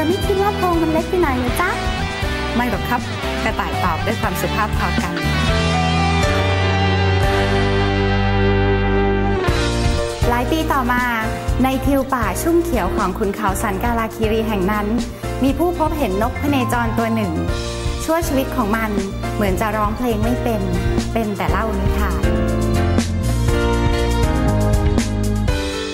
อไม่คิดว่าโพรงมันเล็กไปหน่อยหรือจ๊ะ ไม่หรอกครับ กระต่ายตอบด้วยความสุภาพพอกันหลายปีต่อมาในทิวป่าชุ่มเขียวของขุนเขาสันกาลาคีรีแห่งนั้น มีผู้พบเห็นนกพเนจรตัวหนึ่ง ชั่วชีวิตของมันเหมือนจะร้องเพลงไม่เป็น เป็นแต่เล่านิทาน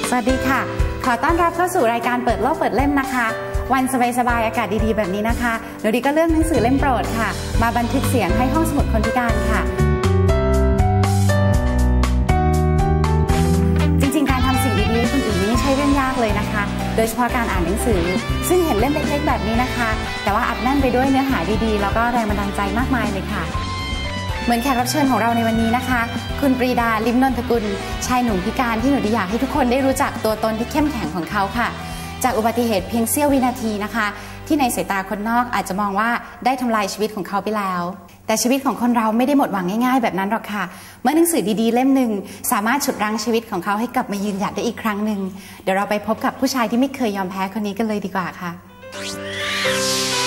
สวัสดีค่ะ ขอต้อนรับเข้าสู่รายการเปิดโลกเปิดเล่มนะคะ วันสบายๆอากาศดีๆ แบบนี้นะคะหนูดีก็เลือกหนังสือเล่มโปรดค่ะ มาบันทึกเสียงให้ห้องสมุดคนพิการค่ะ จริงๆ การทำสิ่งดีๆคนอื่นนี่ไม่ใช่เรื่องยากเลยนะคะ โดยเฉพาะการอ่านหนังสือ ซึ่งเห็นเล่มเล็กๆแบบนี้นะคะ แต่ว่าอัดแน่นไปด้วยเนื้อหาดีๆ แล้วก็แรงบันดาลใจมากมายเลยค่ะเหมือนแขกรับเชิญของเราในวันนี้นะคะ คุณปรีดาลิมนนทกุล ชายหนุ่มพิการที่หนูดีอยากให้ทุกคนได้รู้จักตัวตนที่เข้มแข็งของเขาค่ะ จากอุบัติเหตุเพียงเสี้ยววินาทีนะคะ ที่ในสายตาคนนอกอาจจะมองว่าได้ทำลายชีวิตของเขาไปแล้วแต่ชีวิตของคนเราไม่ได้หมดหวังง่ายๆ แบบนั้นหรอกค่ะ เมื่อหนังสือดีๆ เล่มหนึ่งสามารถฉุดรั้งชีวิตของเขาให้กลับมายืนหยัดได้อีกครั้งหนึ่งเดี๋ยวเราไปพบกับผู้ชายที่ไม่เคยยอมแพ้คนนี้กันเลยดีกว่าค่ะ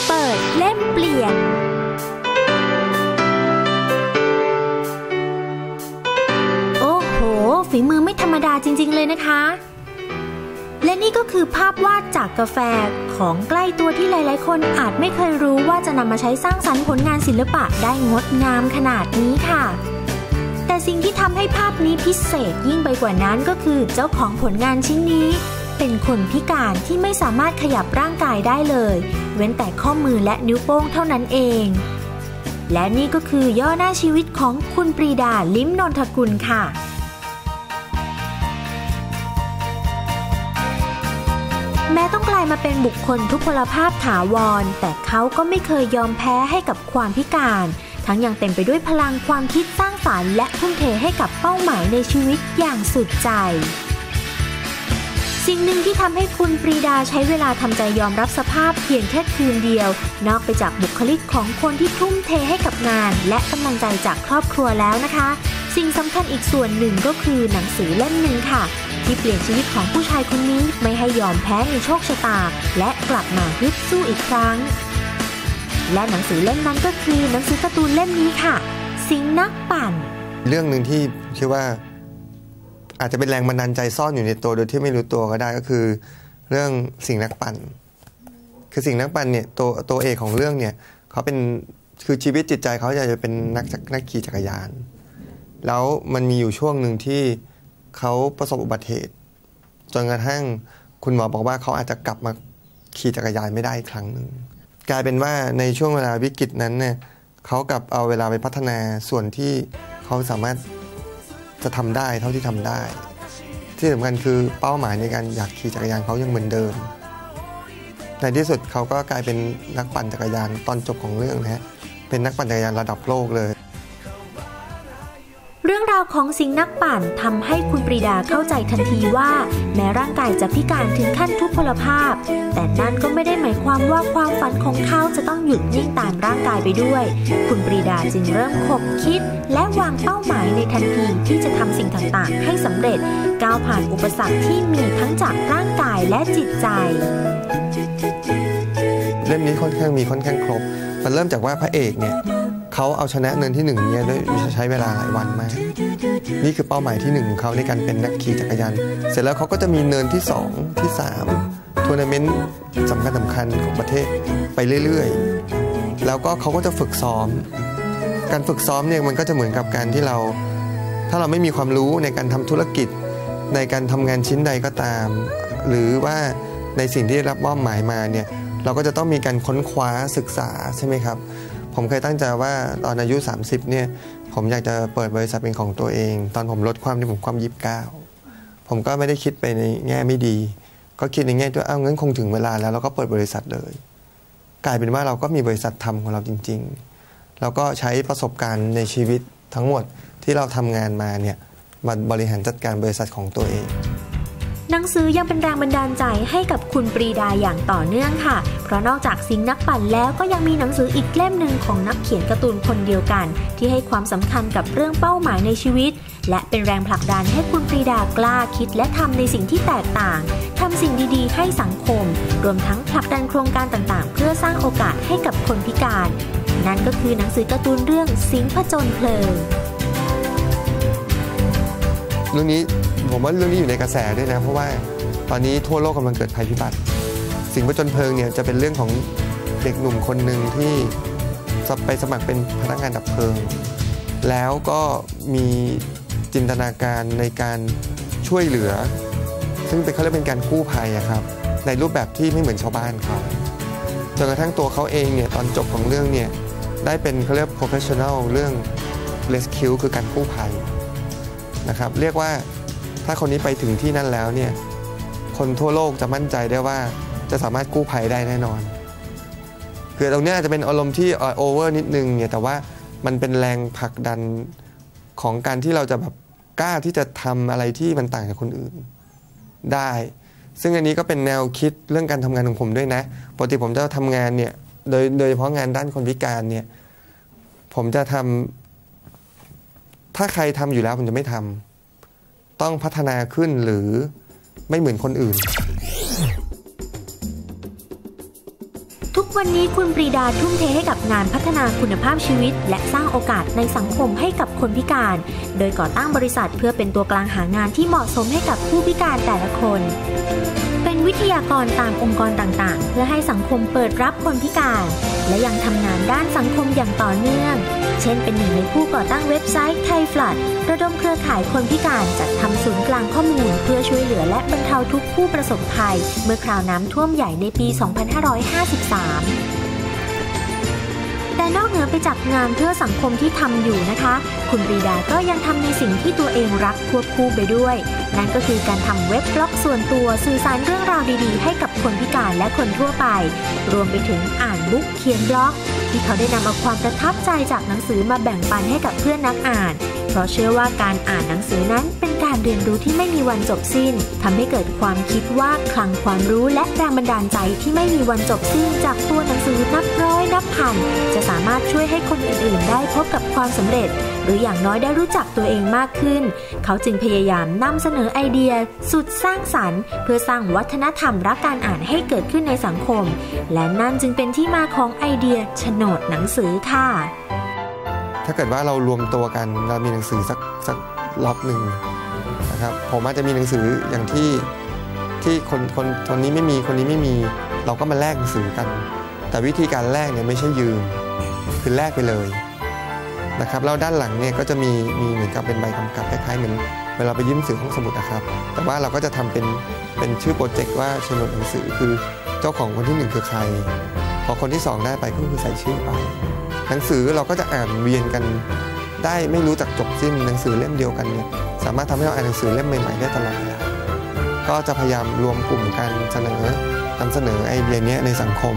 เปิดเล่มเปลี่ยน โอ้โห ฝีมือไม่ธรรมดาจริง ๆ เลยนะคะ และนี่ก็คือภาพวาดจากกาแฟของใกล้ตัวที่หลาย ๆ คนอาจไม่เคยรู้ว่าจะนำมาใช้สร้างสรรค์ผลงานศิลปะได้งดงามขนาดนี้ค่ะ แต่สิ่งที่ทำให้ภาพนี้พิเศษยิ่งไปกว่านั้นก็คือเจ้าของผลงานชิ้นนี้ เป็นคนพิการที่ไม่สามารถขยับร่างกายได้เลย เว้นแต่ข้อมือและนิ้วโป้งเท่านั้นเองและนี่ก็คือย่อหน้าชีวิตของคุณปรีดา ลิ้มนนทกุลค่ะ มายมาเป็นบุคคลทุพพลภาพถาวร แต่เขาก็ไม่เคยยอมแพ้ให้กับความพิการ ทั้งยังเต็มไปด้วยพลังความคิดสร้างสารรค์และทุ่มเทให้กับเป้าหมายในชีวิตอย่างสุดใจ สิ่งหนึ่งที่ทำให้คุณปรีดาใช้เวลาทำใจยอมรับสภาพเพียงแค่คืนเดียว นอกไปจากบุคลิกของคนที่ทุ่มเทให้กับงาน และกำลังใจจากครอบครัวแล้วนะคะ สิ่งสำคัญอีกส่วนหนึ่งก็คือหนังสือเล่มหนึ่งค่ะ ที่เปลี่ยนชีวิตของผู้ชายคนนี้ไม่ให้ยอมแพ้ในโชคชะตา และกลับมาฮึดสู้อีกครั้ง และหนังสือเล่มนั้นก็คือหนังสือการ์ตูนเล่มนี้ค่ะ สิงนักปั่น เรื่องหนึ่งที่คิดว่า อาจจะเป็นแรงบันดาลใจซ่อนอยู่ในตัวโดยที่ไม่รู้ตัวก็ได้ก็คือ เรื่องสิ่งนักปั่น คือสิ่งนักปั่นเนี่ยตัวตัวเอกของเรื่องเนี่ยเขาเป็นคือชีวิตจิตใจเขาจะเป็นนักนักขี่จักรยาน แล้วมันมีอยู่ช่วงหนึ่งที่เขาประสบอุบัติเหตุ จนกระทั่งคุณหมอบอกว่าเขาอาจจะกลับมาขี่จักรยานไม่ได้อีกครั้งหนึ่งกลายเป็นว่าในช่วงเวลาวิกฤตนั้นเนี่ยเขากลับเอาเวลาไปพัฒนาส่วนที่เขาสามารถจะทำได้เท่าที่ทำได้ ที่สำคัญคือเป้าหมายในการอยากขี่จักรยานเขายังเหมือนเดิม ในที่สุดเขาก็กลายเป็นนักปั่นจักรยานตอนจบของเรื่องนะฮะเป็นนักปั่นจักรยานระดับโลกเลย ของสิงนักปั่นทำให้คุณปรีดาเข้าใจทันทีว่า แม้ร่างกายจะพิการถึงขั้นทุพพลภาพ แต่นั่นก็ไม่ได้หมายความว่าความฝันของเขาจะต้องหยุดนิ่งตามร่างกายไปด้วย คุณปรีดาจึงเริ่มขบคิด และวางเป้าหมายในทันทีที่จะทำสิ่งต่างๆ ให้สำเร็จก้าวผ่านอุปสรรคที่มีทั้งจากร่างกายและจิตใจเล่มนี้ค่อนข้างมีค่อนข้างครบ มันเริ่มจากว่าพระเอกเนี่ย เขาเอาชนะเนินที่หนึ่งเนี่ยด้วยใช้เวลาหลายวันมาก นี่คือเป้าหมายที่หนึ่งของเขาในการเป็นนักขี่จักรยาน เสร็จแล้วเขาก็จะมีเนินที่สองที่สามทัวร์นาเมนต์สำคัญสำคัญของประเทศไปเรื่อยๆ แล้วก็เขาก็จะฝึกซ้อม การฝึกซ้อมเนี่ยมันก็จะเหมือนกับการที่เรา ถ้าเราไม่มีความรู้ในการทำธุรกิจ ในการทำงานชิ้นใดก็ตาม หรือว่าในสิ่งที่ได้รับมอบหมายมาเนี่ยเราก็จะต้องมีการค้นคว้าศึกษาใช่ไหมครับ ผมเคยตั้งใจว่าตอนอายุ 30เนี่ยผมอยากจะเปิดบริษัทเป็นของตัวเอง ตอนผมลดความที่ผมความยิบเก้าผมก็ไม่ได้คิดไปในแง่ไม่ดี ก็คิดในแง่ที่ว่าอ้าวงั้นคงถึงเวลาแล้วเราก็เปิดบริษัทเลย กลายเป็นว่าเราก็มีบริษัททำของเราจริง ๆ แล้วก็ใช้ประสบการณ์ในชีวิตทั้งหมดที่เราทำงานมาเนี่ยมาบริหารจัดการบริษัทของตัวเอง หนังสือยังเป็นแรงบันดาลใจให้กับคุณปรีดาอย่างต่อเนื่องค่ะ เพราะนอกจากสิงนักปั่นแล้วก็ยังมีหนังสืออีกเล่มหนึ่งของนักเขียนการ์ตูนคนเดียวกัน ที่ให้ความสำคัญกับเรื่องเป้าหมายในชีวิต และเป็นแรงผลักดันให้คุณปรีดากล้าคิดและทำในสิ่งที่แตกต่างทำสิ่งดีๆ ให้สังคม รวมทั้งผลักดันโครงการต่างๆ เพื่อสร้างโอกาสให้กับคนพิการ นั่นก็คือหนังสือการ์ตูนเรื่องสิงห์ผจญเพลิงเรื่องนี้ ผมว่าเรื่องนี้อยู่ในกระแสด้วยนะ เพราะว่าตอนนี้ทั่วโลกกำลังเกิดภัยพิบัติ สิ่งผจญเพลิงเนี่ยจะเป็นเรื่องของเด็กหนุ่มคนหนึ่งที่ไปสมัครเป็นพนักงานดับเพลิง แล้วก็มีจินตนาการในการช่วยเหลือ ซึ่งเป็นเขาเรียกเป็นการกู้ภัยครับ ในรูปแบบที่ไม่เหมือนชาวบ้านเขาจนกระทั่งตัวเขาเองเนี่ยตอนจบของเรื่องเนี่ยได้เป็นเขาเรียก professional เรื่อง rescue คือการกู้ภัยนะครับ เรียกว่า ถ้าคนนี้ไปถึงที่นั่นแล้วเนี่ยคนทั่วโลกจะมั่นใจได้ว่าจะสามารถกู้ภัยได้แน่นอนคือตรงนี้อาจจะเป็นอารมณ์ที่โอเวอร์นิดนึงเนี่ยแต่ว่ามันเป็นแรงผลักดันของการที่เราจะแบบกล้าที่จะทำอะไรที่มันต่างจากคนอื่นได้ ซึ่งอันนี้ก็เป็นแนวคิดเรื่องการทำงานของผมด้วยนะปกติผมจะทำงานเนี่ยโดยโดยเฉพาะงานด้านคนพิการเนี่ยผมจะทำถ้าใครทำอยู่แล้วผมจะไม่ทำ ต้องพัฒนาขึ้นหรือไม่เหมือนคนอื่น ทุกวันนี้คุณปรีดาทุ่มเทให้กับงานพัฒนาคุณภาพชีวิต และสร้างโอกาสในสังคมให้กับคนพิการ โดยก่อตั้งบริษัทเพื่อเป็นตัวกลางหางานที่เหมาะสมให้กับผู้พิการแต่ละคน วิทยากรตามองค์กรต่างๆ เพื่อให้สังคมเปิดรับคนพิการ และยังทำงานด้านสังคมอย่างต่อเนื่อง เช่นเป็นหนึ่งในผู้ก่อตั้งเว็บไซต์ไทยฟลัดระดมเครือข่ายคนพิการจัดทำศูนย์กลางข้อมูล เพื่อช่วยเหลือและบรรเทาทุกข์ผู้ประสบภัย เมื่อคราวน้ำท่วมใหญ่ในปี 2553 แต่นอกเหนือไปจากงานเพื่อสังคมที่ทำอยู่นะคะ คุณปรีดาก็ยังทำในสิ่งที่ตัวเองรักควบคู่ไปด้วย นั่นก็คือการทำเว็บบล็อกส่วนตัวสื่อสารเรื่องราวดีๆ ให้กับคนพิการและคนทั่วไป รวมไปถึงอ่านบุ๊กเขียนบล็อก ที่เขาได้นำเอาความประทับใจจากหนังสือมาแบ่งปันให้กับเพื่อนนักอ่าน เพราะเชื่อว่าการอ่านหนังสือนั้นเป็นการเรียนรู้ที่ไม่มีวันจบสิ้นทำให้เกิดความคิดว่าคลังความรู้และแรงบันดาลใจที่ไม่มีวันจบสิ้น จากตัวหนังสือนับร้อยนับพันจะสามารถช่วยให้คนอื่นๆ ได้พบกับความสำเร็จ หรืออย่างน้อยได้รู้จักตัวเองมากขึ้น เขาจึงพยายามนำเสนอไอเดีย สุดสร้างสรรค์ เพื่อสร้างวัฒนธรรมรักการอ่านให้เกิดขึ้นในสังคม และนั่นจึงเป็นที่มาของไอเดียโฉนดหนังสือค่ะ ถ้าเกิดว่าเรารวมตัวกันเรามีหนังสือสักสักล็อตหนึ่งนะครับผมอาจจะมีหนังสืออย่างที่ที่คนคนคนนี้ไม่มีคนนี้ไม่มีเราก็มาแลกหนังสือกัน แต่วิธีการแลกเนี่ยไม่ใช่ยืมคือแลกไปเลยนะครับแล้วด้านหลังเนี่ยก็จะมีมีเหมือนกับเป็นใบกำกับคล้ายๆเหมือนเวลาไปยืมหนังสือห้องสมุดนะครับ แต่ว่าเราก็จะทำเป็นเป็นชื่อโปรเจกต์ว่าโฉนดหนังสือคือเจ้าของคนที่หนึ่งคือใคร พอคนที่สองได้ไปก็คือใส่ชื่อไป หนังสือเราก็จะอ่านเวียนกันได้ไม่รู้จักจบสิ้นหนังสือเล่มเดียวกันเนี่ยสามารถทำให้เราอ่านหนังสือเล่มใหม่ๆได้ตลอดเวลาก็จะพยายามรวมกลุ่มกันเสนอนำเสนอไอเดียนี้ในสังคม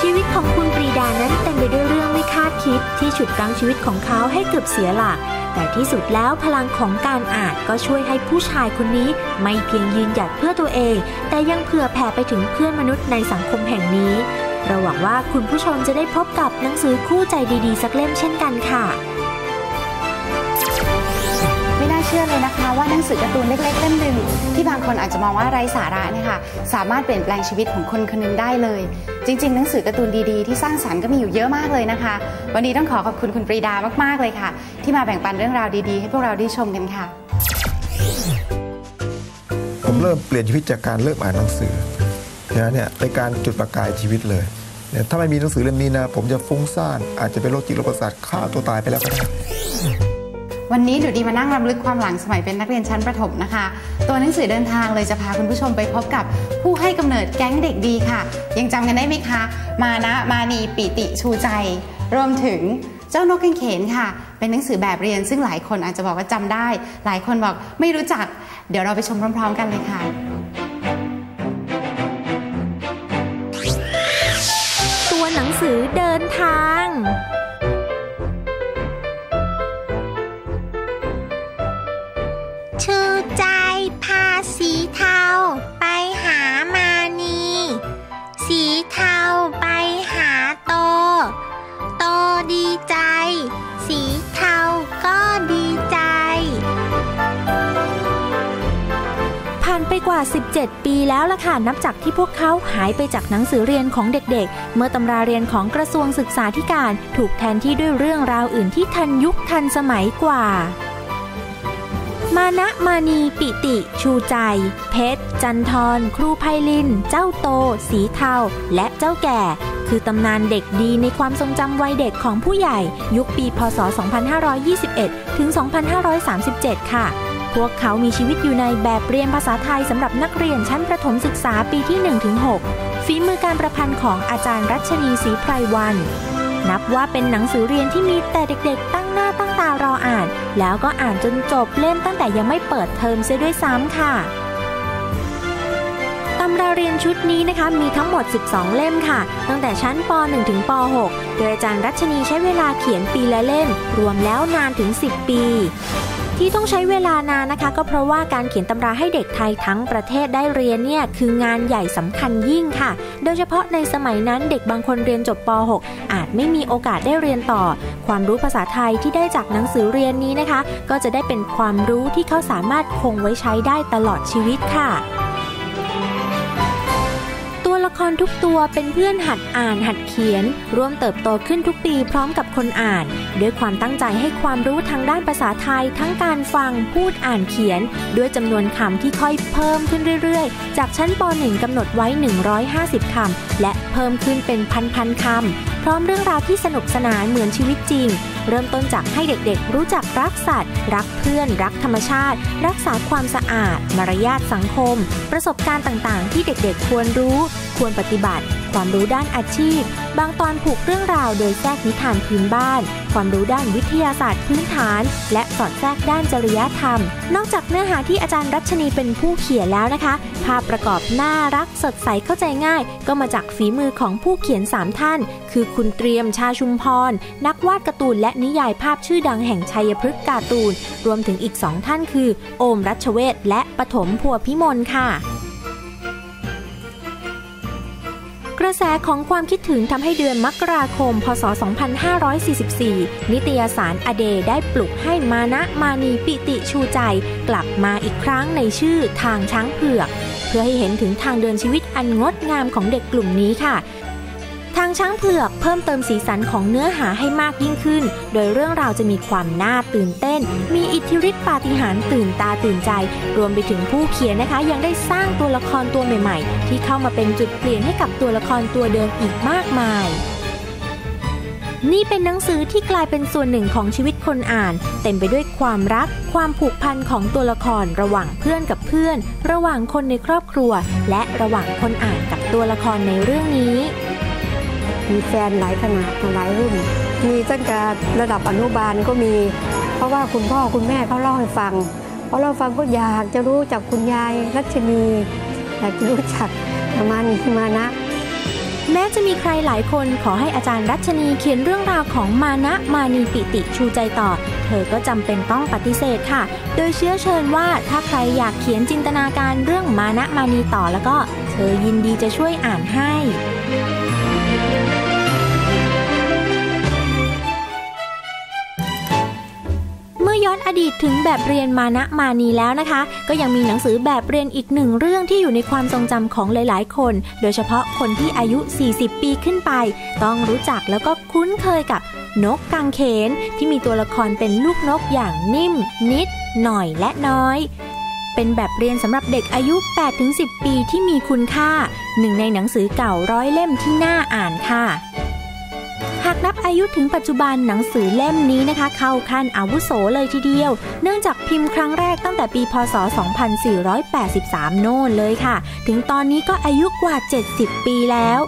ชีวิตของคุณปรีดานั้นเต็มไปด้วยเรื่องไม่คาดคิด ที่ฉุดรั้งชีวิตของเขาให้เกือบเสียหลัก แต่ที่สุดแล้วพลังของการอ่านก็ช่วยให้ผู้ชายคนนี้ ไม่เพียงยืนหยัดเพื่อตัวเอง แต่ยังเผื่อแผ่ไปถึงเพื่อนมนุษย์ในสังคมแห่งนี้ เราหวังว่าคุณผู้ชมจะได้พบกับหนังสือคู่ใจดีๆ สักเล่มเช่นกันค่ะ ไม่น่าเชื่อเลยนะคะ ว่าหนังสือการ์ตูนเล็กๆเล่มหนึ่งที่บางคนอาจจะมองว่าไร้สาระเนะคะสามารถเปลี่ยนแปลงชีวิตของคนคนหนึงได้เลย จริง ๆ หนังสือการ์ตูนดีๆที่สร้างสรรค์ก็มีอยู่เยอะมากเลยนะคะ วันนี้ต้องขอขอบคุณคุณปรีดามากๆเลยค่ะ ที่มาแบ่งปันเรื่องราวดีๆ ให้พวกเราได้ชมกันค่ะ ผมเริ่มเปลี่ยนชีวิตจากการเริ่มอ่านหนังสือ นะเนี่ยเป็นการจุดประกายชีวิตเลยเนี่ยถ้าไม่มีหนังสือเล่มนี้นะ ผมจะฟุ้งซ่าน อาจจะเป็นโรคจิตโรคประสาทฆ่าตัวตายไปแล้วก็ได้วันนี้หนูดีมานั่งรำลึกความหลังสมัยเป็นนักเรียนชั้นประถมนะคะ ตัวหนังสือเดินทางเลยจะพาคุณผู้ชมไปพบกับผู้ให้กำเนิดแก๊งเด็กดีค่ะ ยังจำกันได้ไหมคะ มานะมานีปิติชูใจ รวมถึงเจ้านกกางเขนค่ะ เป็นหนังสือแบบเรียน ซึ่งหลายคนอาจจะบอกว่าจำได้ หลายคนบอกไม่รู้จัก เดี๋ยวเราไปชมพร้อม ๆ กันเลยค่ะ สือเดินทาง 17 ปีแล้วล่ะค่ะนับจากที่พวกเขาหายไปจากหนังสือเรียนของเด็กๆ เมื่อตำราเรียนของกระทรวงศึกษาธิการถูกแทนที่ด้วยเรื่องราวอื่นที่ทันยุคทันสมัยกว่า มานะมานีปิติ ชูใจ เพชร จันทร ครูไพลิน เจ้าโต สีเทา และเจ้าแก่ คือตำนานเด็กดีในความทรงจำวัยเด็กของผู้ใหญ่ ยุคปีพศ 2521 ถึง 2537 ค่ะ พวกเขามีชีวิตอยู่ในแบบเรียนภาษาไทยสำหรับนักเรียนชั้นประถมศึกษาปีที่ 1-6 ฝีมือการประพันธ์ของอาจารย์รัชนีศรีไพรวัน นับว่าเป็นหนังสือเรียนที่มีแต่เด็กๆ ตั้งหน้าตั้งตารออ่าน แล้วก็อ่านจนจบเล่มตั้งแต่ยังไม่เปิดเทอมเสียด้วยซ้ำค่ะตำราเรียนชุดนี้นะคะมีทั้งหมด 12 เล่มค่ะ ตั้งแต่ชั้นป .1 ถึงป .6 โดยอาจารย์รัชนีใช้เวลาเขียนปีละเล่ม รวมแล้วนานถึง 10 ปี ที่ต้องใช้เวลานานนะคะ ก็เพราะว่าการเขียนตำราให้เด็กไทยทั้งประเทศได้เรียนเนี่ยคืองานใหญ่สำคัญยิ่งค่ะ โดยเฉพาะในสมัยนั้นเด็กบางคนเรียนจบป .6 อาจไม่มีโอกาสได้เรียนต่อ ความรู้ภาษาไทยที่ได้จากหนังสือเรียนนี้นะคะ ก็จะได้เป็นความรู้ที่เขาสามารถคงไว้ใช้ได้ตลอดชีวิตค่ะ ละครทุกตัวเป็นเพื่อนหัดอ่านหัดเขียน ร่วมเติบโตขึ้นทุกปีพร้อมกับคนอ่าน ด้วยความตั้งใจให้ความรู้ทางด้านภาษาไทย ทั้งการฟังพูดอ่านเขียน ด้วยจำนวนคำที่ค่อยเพิ่มขึ้นเรื่อยๆ จากชั้นป .1 กำหนดไว้ 150 คำ และเพิ่มขึ้นเป็นพันๆคำพร้อมเรื่องราวที่สนุกสนานเหมือนชีวิตจริง เริ่มต้นจากให้เด็กๆ รู้จักรักสัตว์ รักเพื่อน รักธรรมชาติ รักษาความสะอาด มารยาทสังคม ประสบการณ์ต่างๆ ที่เด็กๆ ควรรู้ ควรปฏิบัติ ความรู้ด้านอาชีพ บางตอนผูกเรื่องราวโดยแทรกนิทานพื้นบ้าน ความรู้ด้านวิทยาศาสตร์พื้นฐาน และสอดแทรกด้านจริยธรรม นอกจากเนื้อหาที่อาจารย์รัชนีเป็นผู้เขียนแล้วนะคะ ภาพประกอบน่ารักสดใสเข้าใจง่าย ก็มาจากฝีมือของผู้เขียน 3 ท่าน คือคุณเตรียมชาชุมพร นักวาดการ์ตูนและนิยายภาพชื่อดังแห่งชัยพฤกษ์การ์ตูน รวมถึงอีกสองท่านคือ โอมรัชเวศและปฐมพัวพิมลค่ะ ระแสของความคิดถึงทำให้เดือนมกราคม พศ 2544 นิตยสารอเดได้ปลุกให้มานะมานีปิติชูใจ กลับมาอีกครั้งในชื่อทางช้างเผือก เพื่อให้เห็นถึงทางเดินชีวิตอันงดงามของเด็กกลุ่มนี้ค่ะ ทางช้างเผือกเพิ่มเติมสีสันของเนื้อหาให้มากยิ่งขึ้น โดยเรื่องราวจะมีความน่าตื่นเต้น มีอิทธิฤทธิปาฏิหาริย์ตื่นตาตื่นใจ รวมไปถึงผู้เขียนนะคะ ยังได้สร้างตัวละครตัวใหม่ ๆ ที่เข้ามาเป็นจุดเปลี่ยนให้กับตัวละครตัวเดิมอีกมากมายนี่เป็นหนังสือที่กลายเป็นส่วนหนึ่งของชีวิตคนอ่าน เต็มไปด้วยความรัก ความผูกพันของตัวละคร ระหว่างเพื่อนกับเพื่อน ระหว่างคนในครอบครัว และระหว่างคนอ่านกับตัวละครในเรื่องนี้ มีแฟนหลายขนาดหลายรุ่น มีตั้งแต่ระดับอนุบาลก็มี เพราะว่าคุณพ่อคุณแม่เขาเล่าให้ฟังพอเราฟังก็อยากจะรู้จักคุณยายรัชนีอยากจะรู้จักมานีมานะ แม้จะมีใครหลายคนขอให้อาจารย์รัชนีเขียนเรื่องราวของมานะมานีปิติชูใจต่อ เธอก็จำเป็นต้องปฏิเสธค่ะ โดยเชื้อเชิญว่าถ้าใครอยากเขียนจินตนาการเรื่องมานะมานีต่อแล้วก็ เธอยินดีจะช่วยอ่านให้ ย้อนอดีตถึงแบบเรียนมานะมานีแล้วนะคะ ก็ยังมีหนังสือแบบเรียนอีกหนึ่งเรื่องที่อยู่ในความทรงจำของหลาย ๆ คน โดยเฉพาะคนที่อายุ 40 ปีขึ้นไป ต้องรู้จักแล้วก็คุ้นเคยกับนกกังเขนที่มีตัวละครเป็นลูกนกอย่างนิ่ม นิด หน่อยและน้อย เป็นแบบเรียนสำหรับเด็กอายุ 8-10 ปีที่มีคุณค่า หนึ่งในหนังสือเก่าร้อยเล่มที่น่าอ่านค่ะ หากนับอายุถึงปัจจุบันหนังสือเล่มนี้นะคะ เข้าขั้นอาวุโสเลยทีเดียว เนื่องจากพิมพ์ครั้งแรกตั้งแต่ปีพศ 2483 โน่นเลยค่ะ ถึงตอนนี้ก็อายุกว่า 70 ปีแล้ว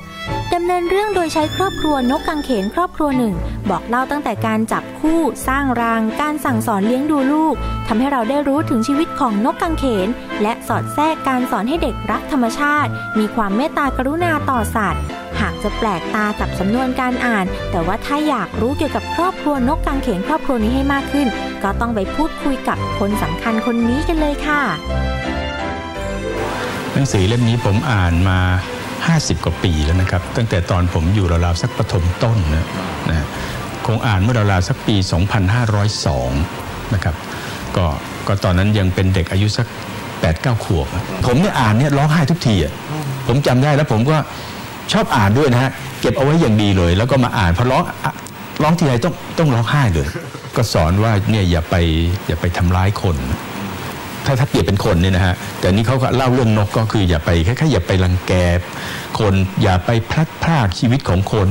ดำเนินเรื่องโดยใช้ครอบครัวนกกังเขนครอบครัวหนึ่ง บอกเล่าตั้งแต่การจับคู่สร้างราง การสั่งสอนเลี้ยงดูลูกทำให้เราได้รู้ถึงชีวิตของนกกังเขน และสอดแทรกการสอนให้เด็กรักธรรมชาติ มีความเมตตากรุณาต่อสัตว์ หากจะแปลกตากับสำนวนการอ่าน แต่ว่าถ้าอยากรู้เกี่ยวกับครอบครัวนกกังเขนครอบครัวนี้ให้มากขึ้น ก็ต้องไปพูดคุยกับคนสำคัญคนนี้กันเลยค่ะ หนังสือเล่มนี้ผมอ่านมา 50 กว่าปีแล้วนะครับ ตั้งแต่ตอนผมอยู่ราวๆสักประถมต้นนะนะคงอ่านเมื่อราวๆสักปี 2502 นะครับก็ก็ตอนนั้นยังเป็นเด็กอายุสักดเก้าขวบ ผมเนี่ยอ่านเนี่ยร้องไห้ทุกทีอะผมจำได้แล้วผมก็ ชอบอ่านด้วยนะฮะเก็บเอาไว้อย่างดีเลย แล้วก็มาอ่านพอร้องอะร้องทีไรต้องต้องร้องไห้เลย ก็สอนว่าเนี่ยอย่าไปอย่าไปทำร้ายคน ถ้าถ้าเปรียบเป็นคนเนี่ยนะฮะแต่นี่เขาก็เล่าเรื่องนกก็คืออย่าไปแค่ๆอย่าไปรังแกคนอย่าไปพลัดพรากชีวิตของคน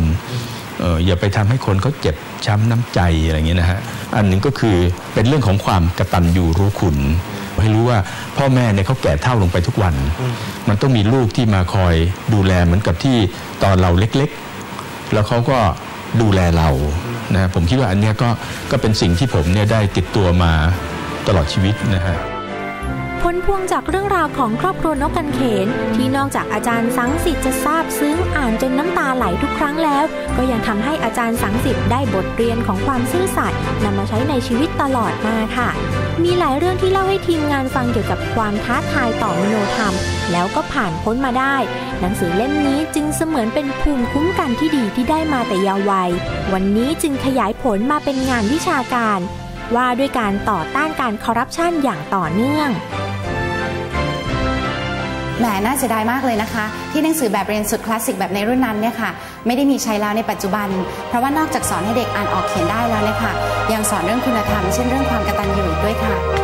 เอออย่าไปทำให้คนเขาเจ็บช้ำน้ำใจอะไรเงี้ยนะฮะอันหนึ่งก็คือเป็นเรื่องของความกระตัญญูรู้คุณ ให้รู้ว่าพ่อแม่เนี่ยเขาแก่เท่าลงไปทุกวัน มันต้องมีลูกที่มาคอยดูแลเหมือนกับที่ตอนเราเล็กๆ แล้วเขาก็ดูแลเรานะผมคิดว่าอันเนี้ยก็ก็เป็นสิ่งที่ผมเนี่ยได้ติดตัวมาตลอดชีวิตนะฮะ ผลพวงจากเรื่องราวของครอบครัวนกกันเขน ที่นอกจากอาจารย์สังสิทธิ์จะทราบซึ้งอ่านจนน้ำตาไหลทุกครั้งแล้ว ก็ยังทำให้อาจารย์สังสิทธิ์ได้บทเรียนของความซื่อสัตย์นำมาใช้ในชีวิตตลอดมาค่ะ มีหลายเรื่องที่เล่าให้ทีมงานฟังเกี่ยวกับความท้าทายต่อมโนธรรม แล้วก็ผ่านพ้นมาได้ หนังสือเล่มนี้จึงเสมือนเป็นภูมิคุ้มกันที่ดีที่ได้มาแต่ยาววัย วันนี้จึงขยายผลมาเป็นงานวิชาการ ว่าด้วยการต่อต้านการคอร์รัปชันอย่างต่อเนื่อง แหมน่าเสียดายมากเลยนะคะ ที่หนังสือแบบเรียนสุดคลาสสิกแบบในรุ่นนั้นเนี่ยค่ะไม่ได้มีใช้แล้วในปัจจุบัน เพราะว่านอกจากสอนให้เด็กอ่านออกเขียนได้แล้วเนี่ยค่ะยังสอนเรื่องคุณธรรมเช่นเรื่องความกตัญญูอีกด้วยค่ะคุณ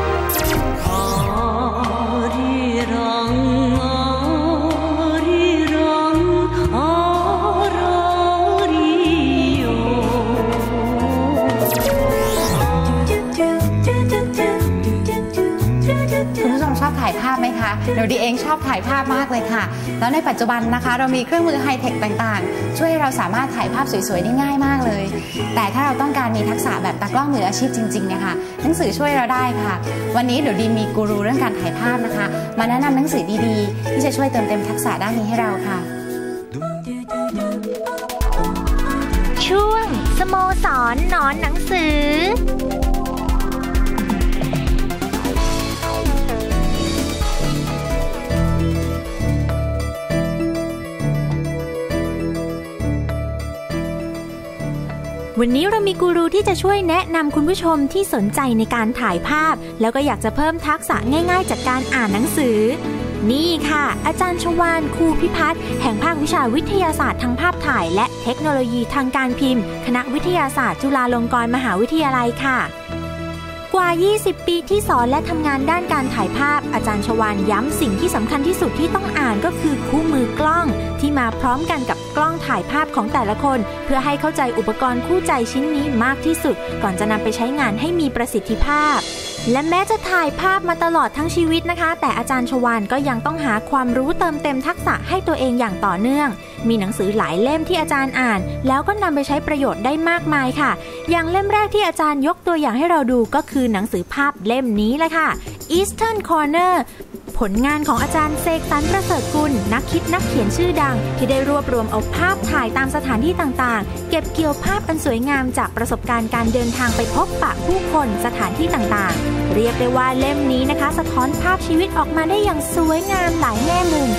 หนูดีเองชอบถ่ายภาพมากเลยค่ะ แล้วในปัจจุบันนะคะ เรามีเครื่องมือไฮเทคต่างๆ ช่วยให้เราสามารถถ่ายภาพสวยๆได้ง่ายมากเลย แต่ถ้าเราต้องการมีทักษะแบบตากล้องมืออาชีพจริงๆเนี่ยค่ะหนังสือช่วยเราได้ค่ะ วันนี้เดี๋ยวดีมีกูรูเรื่องการถ่ายภาพนะคะ มาแนะนำหนังสือดีๆ ที่จะช่วยเติมเต็มทักษะด้านนี้ให้เราค่ะ ช่วงสโมสรนอนหนังสือ วันนี้เรามีกูรูที่จะช่วยแนะนำคุณผู้ชมที่สนใจในการถ่ายภาพ แล้วก็อยากจะเพิ่มทักษะง่าย ๆ จากการอ่านหนังสือ นี่ค่ะ อาจารย์ชวานครูพิพัฒน์แห่งภาควิชาวิทยาศาสตร์ทางภาพถ่าย และเทคโนโลยีทางการพิมพ์ คณะวิทยาศาสตร์จุฬาลงกรณ์มหาวิทยาลัยค่ะกว่า 20 ปีที่สอนและทำงานด้านการถ่ายภาพ อาจารย์ชวานย้ำสิ่งที่สำคัญที่สุดที่ต้องอ่านก็คือคู่มือกล้อง ที่มาพร้อมกันกับ กล้องถ่ายภาพของแต่ละคน เพื่อให้เข้าใจอุปกรณ์คู่ใจชิ้นนี้มากที่สุด ก่อนจะนำไปใช้งานให้มีประสิทธิภาพ และแม้จะถ่ายภาพมาตลอดทั้งชีวิตนะคะ แต่อาจารย์ชวานก็ยังต้องหาความรู้เติมเต็มทักษะให้ตัวเองอย่างต่อเนื่อง มีหนังสือหลายเล่มที่อาจารย์อ่าน แล้วก็นำไปใช้ประโยชน์ได้มากมายค่ะ อย่างเล่มแรกที่อาจารย์ยกตัวอย่างให้เราดูก็คือหนังสือภาพเล่มนี้เลยค่ะ Eastern Corner ผลงานของอาจารย์เสกสรรประเสริฐกุลนักคิดนักเขียนชื่อดัง ที่ได้รวบรวมเอาภาพถ่ายตามสถานที่ต่างๆ เก็บเกี่ยวภาพอันสวยงามจากประสบการณ์การเดินทางไปพบปะผู้คนสถานที่ต่างๆ เรียกได้ว่าเล่มนี้นะคะ สะท้อนภาพชีวิตออกมาได้อย่างสวยงามหลายแง่มุม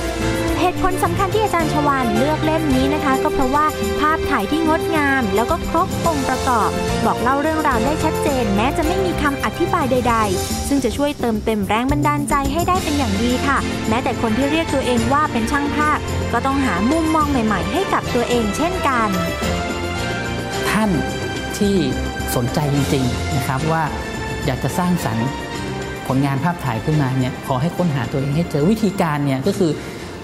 เหตุผลสำคัญที่อาจารย์ชวานเลือกเล่มนี้นะคะ ก็เพราะว่าภาพถ่ายที่งดงาม แล้วก็ครบองค์ประกอบ บอกเล่าเรื่องราวได้ชัดเจน แม้จะไม่มีคำอธิบายใด ๆ ซึ่งจะช่วยเติมเต็มแรงบันดาลใจให้ได้เป็นอย่างดีค่ะ แม้แต่คนที่เรียกตัวเองว่าเป็นช่างภาพ ก็ต้องหามุมมองใหม่ ๆ ให้กับตัวเองเช่นกัน ท่านที่สนใจจริงๆนะครับว่าอยากจะสร้างสรรค์ผลงานภาพถ่ายขึ้นมาเนี่ยขอให้ค้นหาตัวเองให้เจอวิธีการเนี่ยก็คือ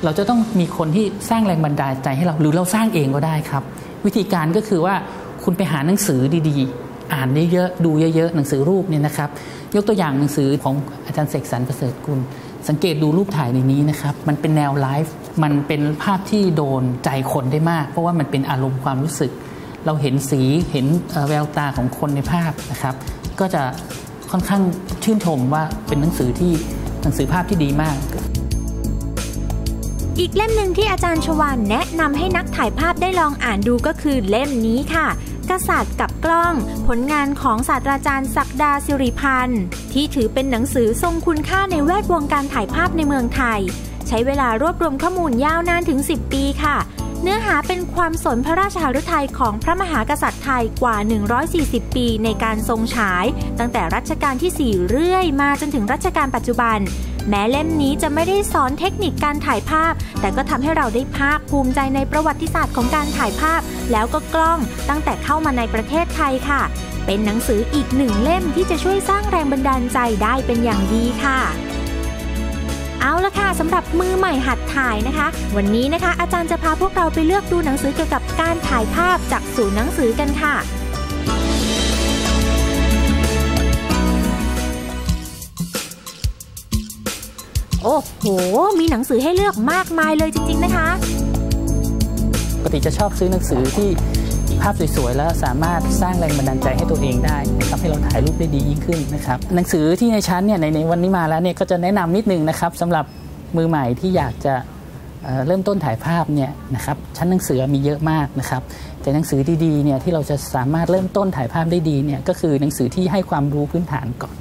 เราจะต้องมีคนที่สร้างแรงบันดาลใจให้เราหรือเราสร้างเองก็ได้ครับ วิธีการก็คือว่าคุณไปหาหนังสือดีๆ อ่านเยอะๆดูเยอะๆหนังสือรูปเนี่ยนะครับ ยกตัวอย่างหนังสือของอาจารย์เสกสรรประเสริฐกุลสังเกตดูรูปถ่ายในนี้นะครับ มันเป็นแนวไลฟ์มันเป็นภาพที่โดนใจคนได้มาก เพราะว่ามันเป็นอารมณ์ความรู้สึก เราเห็นสีเห็นแววตาของคนในภาพนะครับ ก็จะค่อนข้างชื่นชมว่าเป็นหนังสือที่หนังสือภาพที่ดีมาก อีกเล่มหนึ่งที่อาจารย์ชวานแนะนำให้นักถ่ายภาพได้ลองอ่านดูก็คือเล่มนี้ค่ะ กษัตริย์กับกล้อง ผลงานของศาสตราจารย์ศักดาสิริพันธ์ที่ถือเป็นหนังสือทรงคุณค่าในแวดวงการถ่ายภาพในเมืองไทย ใช้เวลารวบรวมข้อมูลยาวนานถึง 10 ปีค่ะ เนื้อหาเป็นความสนพระราชหฤทัยของพระมหากษัตริย์ไทยกว่า 140 ปีในการทรงฉาย ตั้งแต่รัชกาลที่ 4 เรื่อยมาจนถึงรัชกาลปัจจุบัน แม้เล่มนี้จะไม่ได้สอนเทคนิคการถ่ายภาพ แต่ก็ทำให้เราได้ภาคภูมิใจในประวัติศาสตร์ของการถ่ายภาพ แล้วก็กล้องตั้งแต่เข้ามาในประเทศไทยค่ะ เป็นหนังสืออีกหนึ่งเล่มที่จะช่วยสร้างแรงบันดาลใจได้เป็นอย่างดีค่ะเอาละค่ะสำหรับมือใหม่หัดถ่ายนะคะ วันนี้นะคะ อาจารย์จะพาพวกเราไปเลือกดูหนังสือเกี่ยวกับการถ่ายภาพจากศูนย์หนังสือกันค่ะ โอ้โห มีหนังสือให้เลือกมากมายเลยจริง ๆ นะคะ ปกติจะชอบซื้อหนังสือที่ภาพสวยๆ แล้วสามารถสร้างแรงบันดาลใจให้ตัวเองได้นะครับให้เราถ่ายรูปได้ดียิ่งขึ้นนะครับหนังสือที่ในชั้นเนี่ยในวันนี้มาแล้วเนี่ยก็จะแนะนำนิดนึงนะครับสำหรับมือใหม่ที่อยากจะเเริ่มต้นถ่ายภาพเนี่ยนะครับชั้นหนังสือมีเยอะมากนะครับแต่หนังสือดีๆเนี่ยที่เราจะสามารถเริ่มต้นถ่ายภาพได้ดีเนี่ยก็คือหนังสือที่ให้ความรู้พื้นฐานก่อน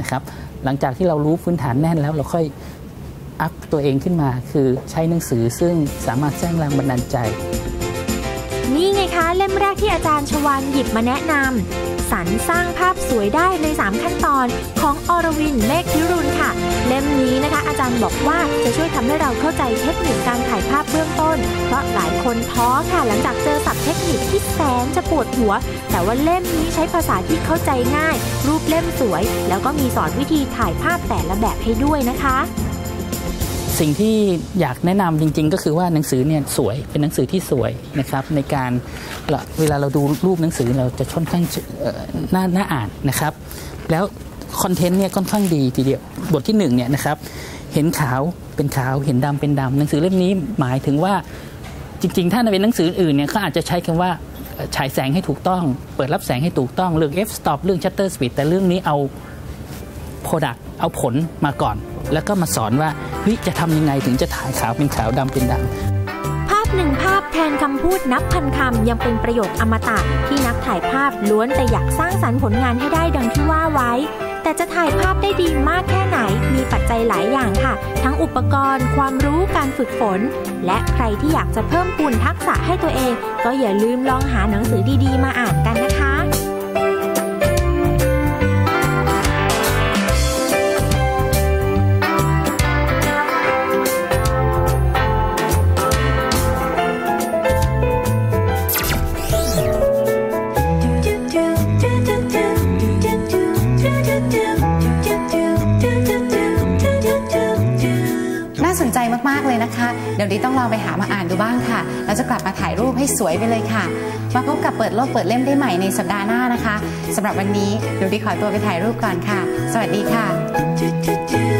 นะครับหลังจากที่เรารู้พื้นฐานแน่นแล้วเราค่อย อัพตัวเองขึ้นมา คือใช้หนังสือซึ่งสามารถสร้างแรงบันดาลใจ นี่ไงคะเล่มแรกที่อาจารย์ชวานหยิบมาแนะนำสรรสร้างภาพสวยได้ใน 3 ขั้นตอนของอรวินเมฆพิรุณค่ะ เล่มนี้นะคะ อาจารย์บอกว่าจะช่วยทำให้เราเข้าใจเทคนิคการถ่ายภาพเบื้องต้น เพราะหลายคนท้อค่ะหลังจากเจอศัพท์เทคนิคที่แสนจะปวดหัว แต่ว่าเล่มนี้ใช้ภาษาที่เข้าใจง่าย รูปเล่มสวย แล้วก็มีสอนวิธีถ่ายภาพแต่ละแบบให้ด้วยนะคะ สิ่งที่อยากแนะนำจริง ๆ ก็คือว่าหนังสือเนี่ยสวยเป็นหนังสือที่สวยนะครับในการเวลาเราดูรูปหนังสือเราจะค่อนข้างน่าน่าอ่านนะครับ แล้วคอนเทนต์เนี่ยค่อนข้างดีทีเดียวบทที่หนึ่งเนี่ยนะครับเห็นขาวเป็นขาวเห็นดำเป็นดำหนังสือเล่มนี้หมายถึงว่าจริง ๆ ถ้าเป็นหนังสืออื่นเนี่ยเขาอาจจะใช้คำว่าฉายแสงให้ถูกต้อง เปิดรับแสงให้ถูกต้องเรื่อง f stop เรื่อง shutter speed แต่เรื่องนี้เอา Product เอาผลมาก่อน แล้วก็มาสอนว่าเฮ้ยจะทำยังไงถึงจะถ่ายขาวเป็นขาวดำเป็นดำภาพหนึ่งภาพแทนคำพูดนับพันคำยังเป็นประโยคอมตะที่นักถ่ายภาพล้วนแต่อยากสร้างสรรค์ผลงานให้ได้ดังที่ว่าไว้ แต่จะถ่ายภาพได้ดีมากแค่ไหนมีปัจจัยหลายอย่างค่ะ ทั้งอุปกรณ์ ความรู้การฝึกฝน และใครที่อยากจะเพิ่มพูนทักษะให้ตัวเอง ก็อย่าลืมลองหาหนังสือดีๆ มาอ่านกันนะคะ ดีต้องลองไปหามาอ่านดูบ้างค่ะ แล้วจะกลับมาถ่ายรูปให้สวยไปเลยค่ะ มาพบกับเปิดโลกเปิดเล่มได้ใหม่ในสัปดาห์หน้านะคะสำหรับวันนี้ดูดีขอตัวไปถ่ายรูปก่อนค่ะ สวัสดีค่ะ